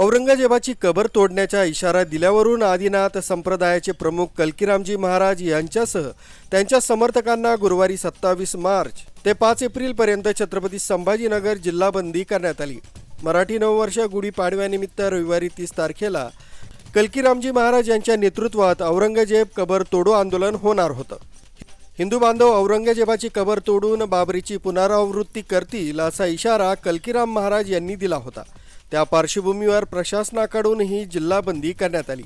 औरंगजेबाची कबर तोडण्याचा इशारा दिल्यावरून आदिनाथ संप्रदायाचे प्रमुख कलकीरामजी महाराज यांच्यासह त्यांच्या समर्थकांना गुरुवारी सत्तावीस मार्च ते पाच एप्रिलपर्यंत छत्रपती संभाजीनगर जिल्हाबंदी करण्यात आली. मराठी नववर्ष गुढीपाडव्यानिमित्त रविवारी तीस तारखेला कलकीरामजी महाराज यांच्या नेतृत्वात औरंगजेब कबर तोडो आंदोलन होणार होतं. हिंदू बांधव औरंगजेबाची कबर तोडून बाबरीची पुनरावृत्ती करतील असा इशारा कलकीराम महाराज यांनी दिला होता. त्या पार्श्वभूमीवर प्रशासनाकडूनही जिल्हाबंदी करण्यात आली.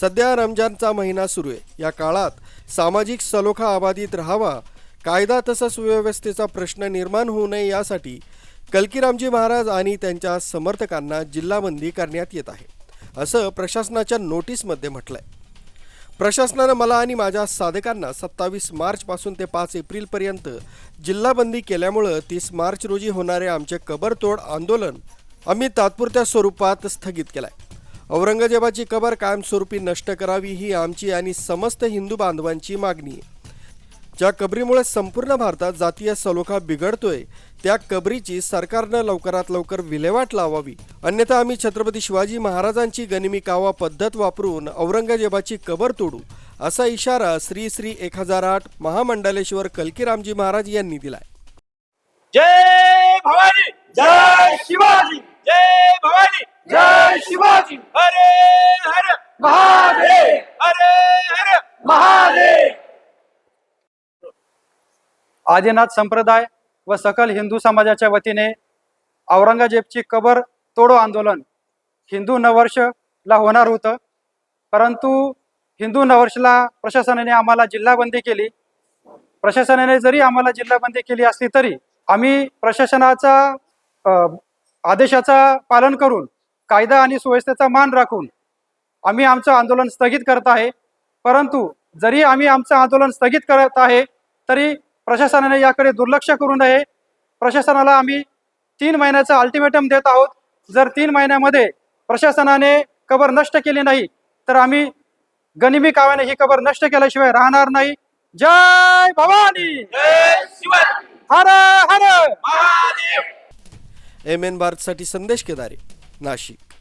सध्या रमजानचा महिना सुरू आहे. या काळात सामाजिक सलोखा अबाधित राहावा कायदा तसंच सुव्यवस्थेचा प्रश्न निर्माण होऊ नये यासाठी कलकीरामजी महाराज आणि त्यांच्या समर्थकांना जिल्हाबंदी करण्यात येत आहे असं प्रशासनाच्या नोटीसमध्ये म्हटलंय. प्रशासनानं मला आणि माझ्या साधकांना सत्तावीस मार्चपासून ते पाच एप्रिलपर्यंत जिल्हाबंदी केल्यामुळं तीस मार्च रोजी होणारे आमचे कबरतोड आंदोलन आम्ही तात्पुरत्या स्वरूपात स्थगित केलाय. औरंगजेबाची कबर कायमस्वरूपी नष्ट करावी ही आमची आणि समस्त हिंदू बांधवांची मागणी आहे. ज्या कबरीमुळे संपूर्ण भारतात जातीय सलोखा बिघडतोय त्या कबरीची सरकारनं लवकरात लवकर विल्हेवाट लावावी. अन्यथा आम्ही छत्रपती शिवाजी महाराजांची गनिमी कावा पद्धत वापरून औरंगजेबाची कबर तोडू असा इशारा श्री श्री एक हजार आठ महामंडलेश्वर कलकीरामजी महाराज यांनी दिलाय. जय भवानी! जय शिवाजी जय भवानी जय शिवाजी हरे हर महादेव! हरे हर महादेव! आदिनाथ संप्रदाय व सकल हिंदू समाजाच्या वतीने औरंगजेबची कबर तोडो आंदोलन हिंदू नववर्षला होणार होतं. परंतु हिंदू नववर्षला प्रशासनाने आम्हाला जिल्हाबंदी केली. प्रशासनाने जरी आम्हाला जिल्हाबंदी केली असली तरी आम्ही प्रशासनाचा आदेशाचा पालन करून कायदा आणि सुव्यवस्थेचा मान राखून आम्ही आमचं आंदोलन स्थगित करत आहे. परंतु जरी आम्ही आमचं आंदोलन स्थगित करत आहे तरी प्रशासनाने याकडे दुर्लक्ष करू नये. प्रशासनाला आम्ही तीन महिन्याचा अल्टिमेटम देत आहोत. जर तीन महिन्यामध्ये प्रशासनाने कबर नष्ट केली नाही तर आम्ही गनिमी काव्याने ही कबर नष्ट केल्याशिवाय राहणार नाही. जय भवानी! जय हर हर! एम एन भारतसाठी संदेश केदारे नाशिक.